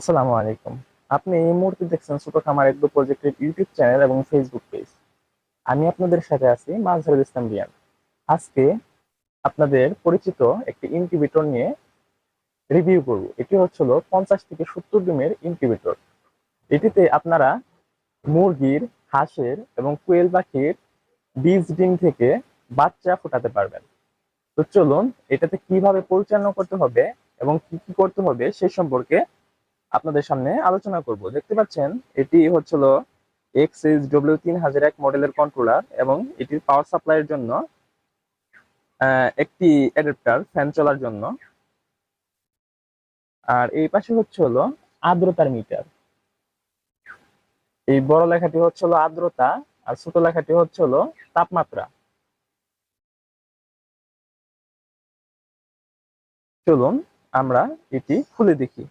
আসসালামু আলাইকুম। আপনি এই মুহূর্তে দেখছেন ছোট খামার এগ্রো প্রজেক্টের ইউটিউব চ্যানেল এবং ফেসবুক পেজ আমি আপনাদের সাথে আছি মাজহারুল ইসলাম রিয়ান আজকে আপনাদের পরিচিত একটি ইনকিউবেটর নিয়ে রিভিউ করব। এটি হচ্ছিল পঞ্চাশ থেকে সত্তর ডিমের ইনকিউবেটর এটিতে আপনারা মুরগির, হাঁসের এবং কোয়েল পাখির বীজ, ডিম থেকে বাচ্চা ফোটাতে পারবেন। তো চলুন এটাতে কীভাবে পরিচালনা করতে হবে এবং কি কি করতে হবে সে সম্পর্কে আপনাদের সামনে আলোচনা করব। দেখতে পাচ্ছেন, এটি হচ্ছিল এক্স এইচ ডব্লিউ তিন হাজার এক মডেলের কন্ট্রোলার এবং এটির পাওয়ার সাপ্লাইয়ের জন্য একটি অ্যাডাপ্টার ফ্যান চলার জন্য। আর এই পাশে হচ্ছে হলো আর্দ্রতার মিটার এই বড় লেখাটি হচ্ছে হলো আর্দ্রতা, আর ছোট লেখাটি হচ্ছে হলো তাপমাত্রা। চলুন আমরা এটি খুলে দেখি।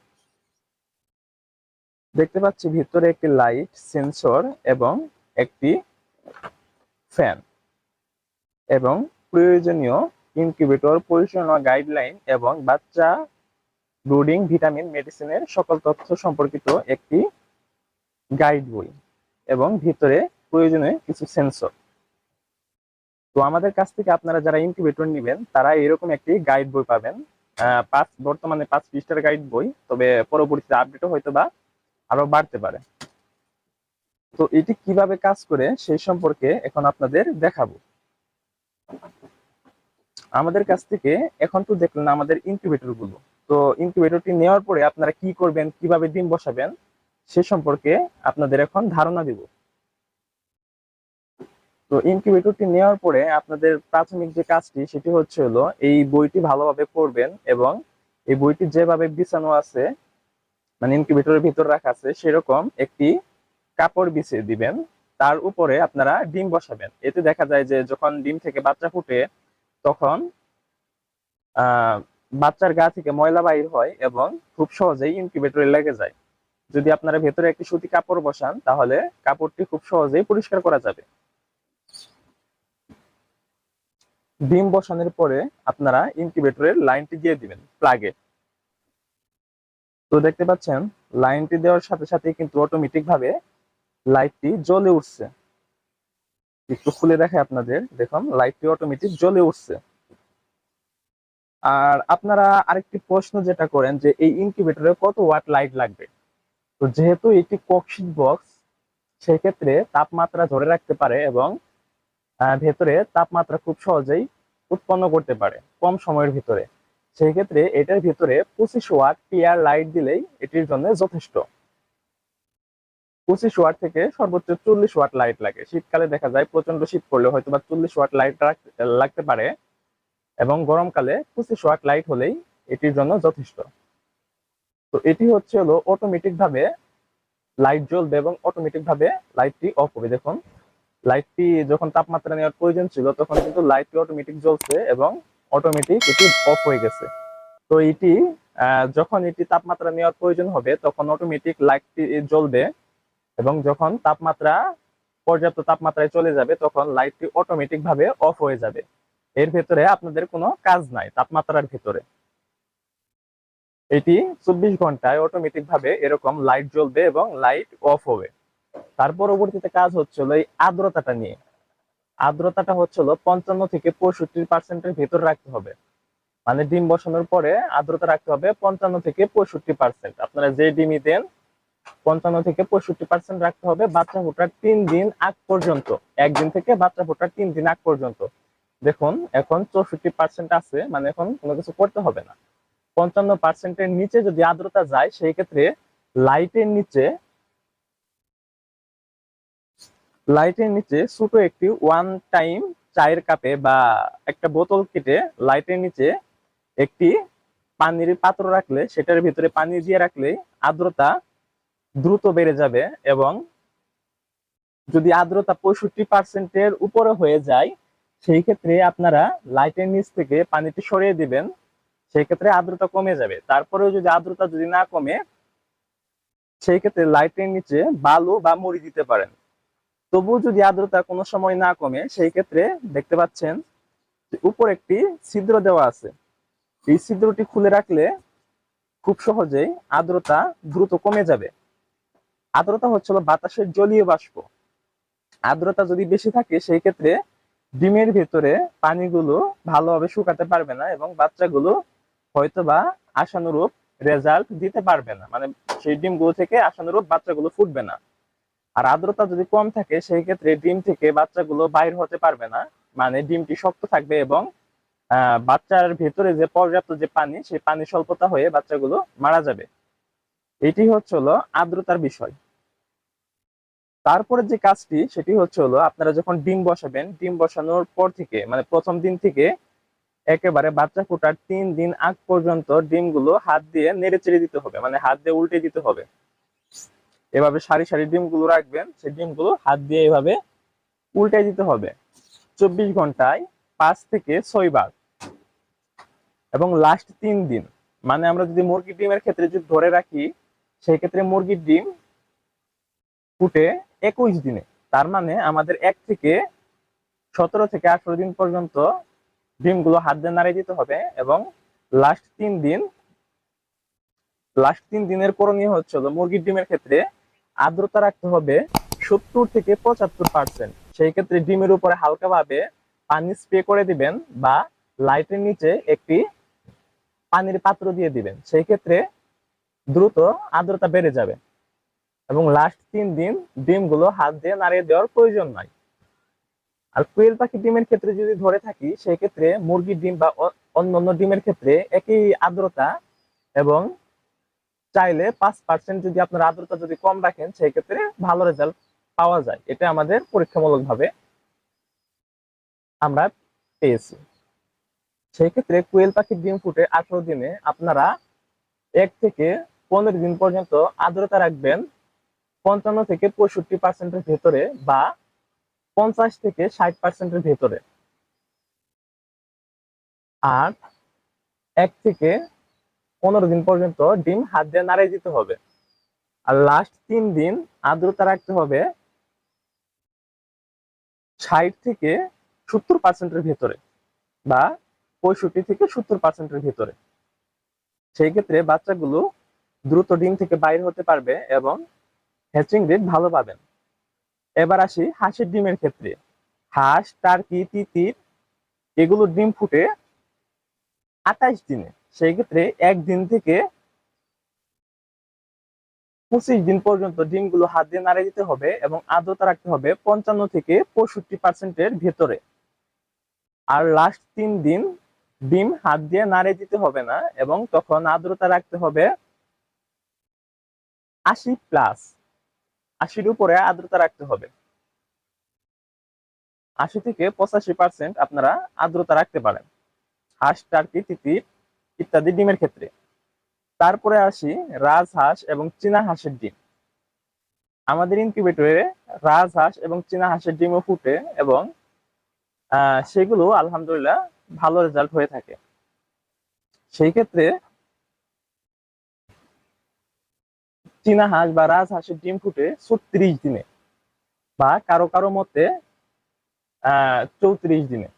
দেখতে পাচ্ছি ভিতরে একটি লাইট সেন্সর এবং একটি ফ্যান এবং প্রয়োজনীয় ইনকিউবেটর পরিচালনা গাইডলাইন এবং বাচ্চা ব্রুডিং ভিটামিন মেডিসিনের সকল তথ্য সম্পর্কিত একটি গাইড বই এবং ভিতরে প্রয়োজনীয় কিছু সেন্সর। তো আমাদের কাছ থেকে আপনারা যারা ইনকিউবেটর নেবেন, তারা এরকম একটি গাইড বই পাবেন। পাঁচ, বর্তমানে পাঁচ পৃষ্ঠার গাইড বই, তবে পরবর্তীতে আপডেটও হয়তো বা আরও বাড়তে পারে। তো এটি কীভাবে কাজ করে সেই সম্পর্কে এখন আপনাদের দেখাবো। আমাদের কাছ থেকে এখন তো দেখলেন আমাদের ইনকিউবেটরগুলো। তো ইনকিউবেটরটি নেওয়ার পরে আপনারা কি করবেন, কীভাবে ডিম বসাবেন, সে সম্পর্কে আপনাদের এখন ধারণা দিব। তো ইনকিউবেটরটি নেওয়ার পরে আপনাদের প্রাথমিক যে কাজটি, সেটি হচ্ছে হলো এই বইটি ভালোভাবে পড়বেন এবং এই বইটি যেভাবে বিছানো আছে মানে ইনকিউবেটরের ভিতর রাখা আছে, সেরকম একটি কাপড় বিছিয়ে দিবেন। তার উপরে আপনারা ডিম বসাবেন। এতে দেখা যায় যে যখন ডিম থেকে বাচ্চা ফুটে, তখন বাচ্চার গা থেকে ময়লা বাইর হয় এবং খুব সহজেই ইনকিউবেটরে লেগে যায়। যদি আপনারা ভেতরে একটি সুতি কাপড় বসান, তাহলে কাপড়টি খুব সহজেই পরিষ্কার করা যাবে। ডিম বসানোর পরে আপনারা ইনকিউবেটরের লাইনটি দিয়ে দিবেন প্লাগে তো দেখতে পাচ্ছেন, লাইনটি দেওয়ার সাথে সাথে কিন্তু অটোমেটিক ভাবে লাইটটি জ্বলে উঠছে। একটু খুলে দেখে আপনাদের, দেখুন লাইটটি অটোমেটিক জ্বলে উঠছে। আর আপনারা আরেকটি প্রশ্ন যেটা করেন যে, এই ইনকিউবেটরে কত ওয়াট লাইট লাগবে? তো যেহেতু এটি ককশিট বক্স সেক্ষেত্রে তাপমাত্রা ধরে রাখতে পারে এবং ভেতরে তাপমাত্রা খুব সহজেই উৎপন্ন করতে পারে, কম সময়ের ভিতরে। সেই ক্ষেত্রে এটার ভিতরে পঁচিশ ওয়াট পিআর লাইট দিলেই এটির জন্য যথেষ্ট। পঁচিশ ওয়াট থেকে সর্বোচ্চ চল্লিশ ওয়াট লাইট লাগে। শীতকালে দেখা যায় প্রচণ্ড শীত পড়লে হয়তো বা চল্লিশ ওয়াট লাইট লাগতে পারে এবং গরমকালে পঁচিশ ওয়াট লাইট হলেই এটির জন্য যথেষ্ট। তো এটি হচ্ছে হলো অটোমেটিক ভাবে লাইট জ্বলবে এবং অটোমেটিক ভাবে লাইটটি অফ হবে। দেখুন, লাইটটি যখন তাপমাত্রা নেওয়ার প্রয়োজন ছিল, তখন কিন্তু লাইটটি অটোমেটিক জ্বলছে এবং অটোমেটিক এটি অফ হয়ে গেছে। তো এটি যখন এটি তাপমাত্রা নেওয়ার প্রয়োজন হবে, তখন অটোমেটিক লাইটটি জ্বলবে এবং যখন তাপমাত্রা, পর্যাপ্ত তাপমাত্রায় চলে যাবে, তখন লাইটটি অটোমেটিক ভাবে অফ হয়ে যাবে। এর ভেতরে আপনাদের কোনো কাজ নাই, তাপমাত্রার ভেতরে। এটি চব্বিশ ঘন্টায় অটোমেটিক ভাবে এরকম লাইট জ্বলবে এবং লাইট অফ হবে। তার পরবর্তীতে কাজ হচ্ছিল এই আর্দ্রতাটা নিয়ে। আর্দ্রতাটা হচ্ছিল পঞ্চান্ন থেকে পঁয়ষট্টি পার্সেন্টের ভেতর রাখতে হবে। মানে ডিম বসানোর পরে আর্দ্রতা রাখতে হবে পঞ্চান্ন থেকে পঁয়ষট্টি পার্সেন্ট আপনারা যে ডিমই দেন, পঞ্চান্ন থেকে পঁয়ষট্টি পার্সেন্ট রাখতে হবে বাচ্চা ফোটার তিন দিন আগ পর্যন্ত। একদিন থেকে বাচ্চা ফোটার তিন দিন আগ পর্যন্ত। দেখুন, এখন চৌষট্টি পার্সেন্ট আছে মানে এখন কোনো কিছু করতে হবে না। পঞ্চান্ন পার্সেন্টের নিচে যদি আর্দ্রতা যায়, সেই ক্ষেত্রে লাইটের নিচে লাইটের নিচে ছোট একটি ওয়ান টাইম চায়ের কাপে বা একটা বোতল কেটে লাইটের নিচে একটি পানির পাত্র রাখলে, সেটার ভিতরে পানি দিয়ে রাখলে আর্দ্রতা দ্রুত বেড়ে যাবে এবং যদি আর্দ্রতা পঁয়ষট্টি পার্সেন্টের উপরে হয়ে যায়, সেই ক্ষেত্রে আপনারা লাইটের নিচ থেকে পানিটি সরিয়ে দিবেন, সেই ক্ষেত্রে আর্দ্রতা কমে যাবে। তারপরেও যদি আর্দ্রতা যদি না কমে, সেই ক্ষেত্রে লাইটের নিচে বালু বা মুড়ি দিতে পারেন। তবুও যদি আর্দ্রতা কোনো সময় না কমে, সেই ক্ষেত্রে দেখতে পাচ্ছেন উপর একটি ছিদ্র দেওয়া আছে। এই ছিদ্রটি খুলে রাখলে খুব সহজেই আর্দ্রতা দ্রুত কমে যাবে। আর্দ্রতা হচ্ছিল বাতাসের জলীয় বাষ্প। আর্দ্রতা যদি বেশি থাকে, সেই ক্ষেত্রে ডিমের ভেতরে পানিগুলো ভালোভাবে শুকাতে পারবে না এবং বাচ্চাগুলো হয়তোবা আশানুরূপ রেজাল্ট দিতে পারবে না। মানে সেই ডিমগুলো থেকে আশানুরূপ বাচ্চাগুলো ফুটবে না। আর আর্দ্রতা যদি কম থাকে, সেই ক্ষেত্রে ডিম থেকে বাচ্চাগুলো বাইর হতে পারবে না। মানে ডিমটি শক্ত থাকবে এবং বাচ্চার ভেতরে যে পর্যাপ্ত যে পানি, সেই পানি স্বল্পতা হয়ে বাচ্চাগুলো মারা যাবে। এটি হচ্ছে হলো আর্দ্রতার বিষয়। তারপরে যে কাজটি, সেটি হচ্ছে হলো আপনারা যখন ডিম বসাবেন, ডিম বসানোর পর থেকে মানে প্রথম দিন থেকে, একেবারে বাচ্চা ফোটার তিন দিন আগ পর্যন্ত ডিমগুলো হাত দিয়ে নেড়ে চেড়ে দিতে হবে। মানে হাত দিয়ে উল্টে দিতে হবে। এভাবে সারি সারি ডিমগুলো রাখবেন, সেই ডিমগুলো হাত দিয়ে এভাবে উল্টে দিতে হবে। চব্বিশ ঘন্টায় পাঁচ থেকে ছয় বার। এবং লাস্ট তিন দিন। মানে আমরা যদি মুরগির ডিমের ক্ষেত্রে যদি ধরে রাখি, সেই ক্ষেত্রে মুরগির ডিম ফুটে একুশ দিনে। তার মানে আমাদের এক থেকে সতেরো থেকে আঠারো দিন পর্যন্ত ডিমগুলো হাত দিয়ে নাড়িয়ে দিতে হবে এবং লাস্ট তিন দিন লাস্ট তিন দিনের করণীয় হচ্ছে হলো মুরগির ডিমের ক্ষেত্রে আর্দ্রতা রাখতে হবে সত্তর থেকে পঁচাত্তর পার্সেন্ট সেই ক্ষেত্রে ডিমের উপরে হালকাভাবে পানি স্প্রে করে দিবেন বা লাইটের নিচে একটি পানির পাত্র দিয়ে দিবেন। সেই ক্ষেত্রে দ্রুত আর্দ্রতা বেড়ে যাবে এবং লাস্ট তিন দিন ডিমগুলো হাত দিয়ে নাড়িয়ে দেওয়ার প্রয়োজন নাই আর কোয়েল পাখি ডিমের ক্ষেত্রে যদি ধরে থাকি, সেই ক্ষেত্রে মুরগির ডিম বা অ- অন্যান্য ডিমের ক্ষেত্রে একই আর্দ্রতা এবং চাইলে পাঁচ পার্সেন্ট যদি আপনার আর্দ্রতা যদি কম রাখেন সেই ক্ষেত্রে ভালো রেজাল্ট পাওয়া যায়। এটা আমাদের পরীক্ষামূলক ভাবে আমরা পেয়েছি। সেই ক্ষেত্রে কোয়েল পাখির ডিম ফুটে আঠারো দিনে আপনারা এক থেকে পনেরো দিন পর্যন্ত আর্দ্রতা রাখবেন পঞ্চান্ন থেকে পঁয়ষট্টি পার্সেন্টের ভেতরে বা পঞ্চাশ থেকে ষাট পার্সেন্টের ভেতরে। আর এক থেকে পনেরো দিন পর্যন্ত ডিম হাত দিয়ে নাড়িয়ে দিতে হবে। আর লাস্ট তিন দিন আর্দ্রতা রাখতে হবে ষাট থেকে সত্তর পার্সেন্টের ভেতরে বা পঁয়ষট্টি থেকে সত্তর পার্সেন্টের ভেতরে। সেই ক্ষেত্রে বাচ্চাগুলো দ্রুত ডিম থেকে বাইর হতে পারবে এবং হ্যাচিং রেট ভালো পাবেন। এবার আসি হাঁসের ডিমের ক্ষেত্রে। হাঁস টার্কি তিতির, এগুলো ডিম ফুটে আঠাইশ দিনে। সেই ক্ষেত্রে একদিন থেকে পঁচিশ দিন পর্যন্ত ডিমগুলো হাত দিয়ে নাড়িয়ে দিতে হবে এবং আর্দ্রতা রাখতে হবে পঞ্চান্ন থেকে পঁয়ষট্টি পার্সেন্টের ভেতরে। আর লাস্ট তিন দিন ডিম হাত দিয়ে নাড়িয়ে দিতে হবে না এবং তখন আর্দ্রতা রাখতে হবে আশি প্লাস আশির উপরে আর্দ্রতা রাখতে হবে। আশি থেকে পঁচাশি পার্সেন্ট আপনারা আর্দ্রতা রাখতে পারেন। হাঁস টার্কি তিতির ইত্যাদি ডিমের ক্ষেত্রে। তারপরে আসি রাজহাঁস এবং চীনা হাঁসের ডিম। আমাদের ইনকিউবেটরে রাজহাঁস এবং চীনা হাঁসের ডিমও ফুটে এবং সেগুলো আলহামদুলিল্লাহ ভালো রেজাল্ট হয়ে থাকে। সেই ক্ষেত্রে চীনা হাঁস বা রাজহাঁসের ডিম ফুটে ছত্রিশ দিনে বা কারও কারও মতে চৌত্রিশ দিনে।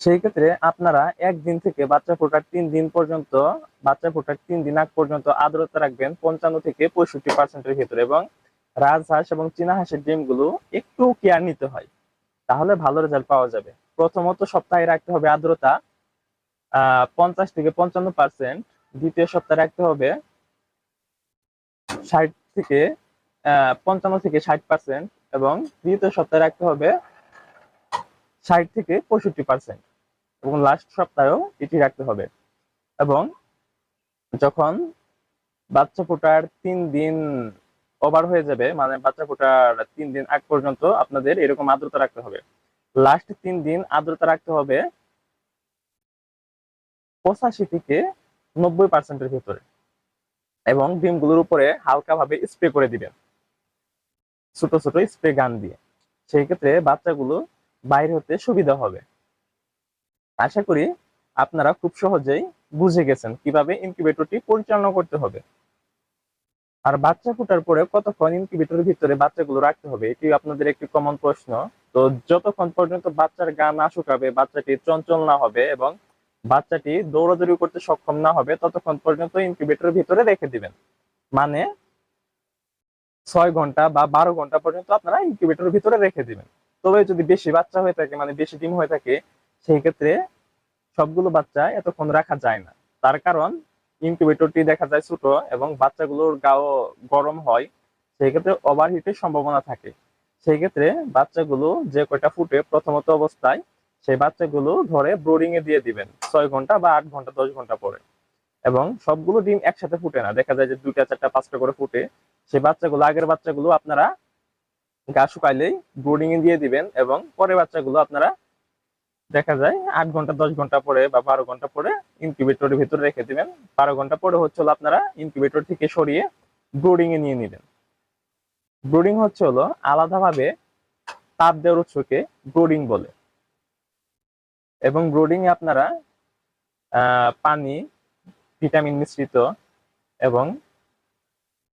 সেই ক্ষেত্রে আপনারা একদিন থেকে বাচ্চা ফোটার তিন দিন পর্যন্ত, বাচ্চা ফোটার তিন দিন আগ পর্যন্ত আর্দ্রতা রাখবেন পঞ্চান্ন থেকে পঁয়ষট্টি পার্সেন্টের ভিতরে এবং রাজহাঁস এবং চীনা হাঁসের ডিমগুলো একটু কেয়ার নিতে হয়। তাহলে ভালো রেজাল্ট পাওয়া যাবে। প্রথমত সপ্তাহে রাখতে হবে আর্দ্রতা পঞ্চাশ থেকে পঞ্চান্ন পার্সেন্ট দ্বিতীয় সপ্তাহে রাখতে হবে ষাট থেকে পঞ্চান্ন থেকে ষাট পার্সেন্ট এবং তৃতীয় সপ্তাহে রাখতে হবে ষাট থেকে পঁয়ষট্টি পার্সেন্ট এবং লাস্ট সপ্তাহেও এটি রাখতে হবে। এবং যখন বাচ্চা ফোটার তিন দিন ওভার হয়ে যাবে মানে বাচ্চা ফোটার তিন দিন আগ পর্যন্ত আপনাদের এরকম আর্দ্রতা রাখতে হবে। লাস্ট তিন দিন আর্দ্রতা রাখতে হবে পঁচাশি থেকে নব্বই পার্সেন্টের ভেতরে এবং ডিমগুলোর উপরে হালকাভাবে স্প্রে করে দিবেন। ছোট ছোট স্প্রে গান দিয়ে। সেই ক্ষেত্রে বাচ্চাগুলো বাইরে হতে সুবিধা হবে। আশা করি আপনারা খুব সহজেই বুঝে গেছেন কীভাবে ইনকিউবেটরটি পরিচালনা করতে হবে। আর বাচ্চা ফোটার পরে কতক্ষণ ইনকিউবেটরের ভিতরে বাচ্চাগুলো রাখতে হবে, এটি আপনাদের একটি কমন প্রশ্ন। তো যতক্ষণ পর্যন্ত বাচ্চার গা না শুকাবে, বাচ্চাটি চঞ্চল না হবে এবং বাচ্চাটি দৌড়াদৌড়ি করতে সক্ষম না হবে, ততক্ষণ পর্যন্ত ইনকিউবেটরের ভিতরে রেখে দিবেন। মানে ছয় ঘণ্টা বা বারো ঘণ্টা পর্যন্ত আপনারা ইনকিউবেটরের ভিতরে রেখে দিবেন। তবে যদি বেশি বাচ্চা হয়ে থাকে মানে বেশি ডিম হয়ে থাকে, সেই ক্ষেত্রে সবগুলো বাচ্চা এতক্ষণ রাখা যায় না। তার কারণ ইনকিউবেটরটি দেখা যায় ছোট এবং বাচ্চাগুলোর গাও গরম হয়, সেই ক্ষেত্রে ওভারহিটের সম্ভাবনা থাকে। সেই ক্ষেত্রে বাচ্চাগুলো যে কয়টা ফুটে প্রথমত অবস্থায়, সেই বাচ্চাগুলো ধরে ব্রোডিং এ দিয়ে দিবেন, ছয় ঘণ্টা বা আট ঘণ্টা, দশ ঘণ্টা পরে। এবং সবগুলো ডিম একসাথে ফুটে না। দেখা যায় যে দুইটা, চারটা, পাঁচটা করে ফুটে। সেই বাচ্চাগুলো, আগের বাচ্চাগুলো আপনারা গা শুকাইলেই ব্রোডিং এ দিয়ে দিবেন এবং পরের বাচ্চাগুলো আপনারা দেখা যায় আট ঘণ্টা, দশ ঘণ্টা পরে বা বারো ঘণ্টা পরে ইনকিউবেটরের ভিতরে রেখে দিবেন। বারো ঘণ্টা পরে হচ্ছে হলো আপনারা ইনকিউবেটর থেকে সরিয়ে ব্রোডিং এ নিয়ে নেবেন। ব্রোডিং হচ্ছে হলো আলাদাভাবে তাপ দেওয়ার উৎসকে ব্রোডিং বলে। এবং ব্রোডিং এ আপনারা পানি ভিটামিন মিশ্রিত এবং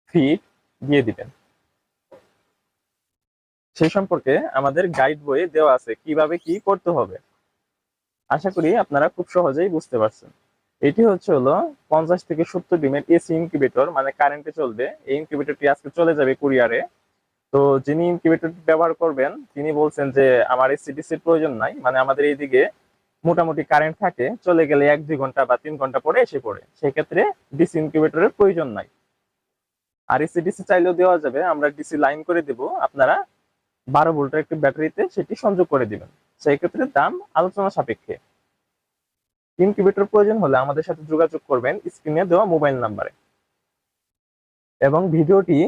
ফিড দিয়ে দিবেন। সেই সম্পর্কে আমাদের গাইড বইয়ে দেওয়া আছে, কীভাবে কি করতে হবে। আশা করি আপনারা খুব সহজেই বুঝতে পারছেন। এটি হচ্ছে হলো পঞ্চাশ থেকে সত্তর ডিমের এসি ইনকিউবেটর মানে কারেন্টে চলবে। এই ইনকিউবেটরটি আজকে চলে যাবে কুরিয়ারে তো যিনি ইনকিউবেটরটি ব্যবহার করবেন, তিনি বলছেন যে, আমার এসিডিসির প্রয়োজন নাই। মানে আমাদের এইদিকে মোটামুটি কারেন্ট থাকে, চলে গেলে এক, দুই ঘণ্টা বা তিন ঘণ্টা পরে এসে পড়ে। সেক্ষেত্রে ডিসি ইনকিউবেটরের প্রয়োজন নাই। আর এসিডিসি চাইলেও দেওয়া যাবে, আমরা ডিসি লাইন করে দেব। আপনারা বারো ভোল্টের একটি ব্যাটারিতে সেটি সংযোগ করে দিবেন। সেই ক্ষেত্রে দাম আলোচনা সাপেক্ষে। ইনকিউবেটর প্রয়োজন হলে আমাদের সাথে যোগাযোগ করবেন স্ক্রিনে দেওয়া মোবাইল নাম্বারে। এবং ভিডিওটি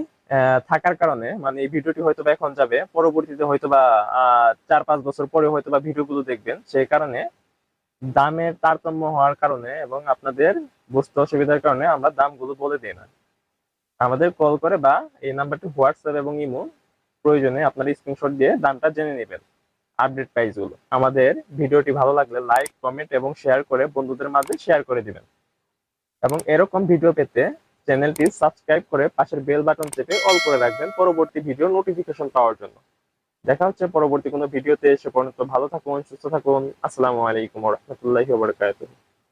থাকার কারণে মানে এই ভিডিওটি হয়তো এখন যাবে, পরবর্তীতে হয়তো বা চার পাঁচ বছর পরে হয়তো বা ভিডিওগুলো দেখবেন। সেই কারণে দামের তারতম্য হওয়ার কারণে এবং আপনাদের বুঝতে অসুবিধার কারণে আমরা দামগুলো বলে দিই না। আমাদের কল করে বা এই নাম্বারটি হোয়াটসঅ্যাপ এবং ইমো প্রয়োজনে আপনারা স্ক্রিনশট দিয়ে দামটা জেনে নেবেন আপডেট প্রাইসগুলো। আমাদের ভিডিওটি ভালো লাগলে লাইক কমেন্ট এবং শেয়ার করে বন্ধুদের মাঝে শেয়ার করে দিবেন। এবং এরকম ভিডিও পেতে চ্যানেলটি সাবস্ক্রাইব করে পাশের বেল বাটন চেপে অল করে রাখবেন পরবর্তী ভিডিও নোটিফিকেশন পাওয়ার জন্য। দেখা হচ্ছে পরবর্তী কোনো ভিডিওতে এসে পর্যন্ত ভালো থাকুন, সুস্থ থাকুন। আসসালামু আলাইকুম রহমতুল্লাহি বারাকাতুহু।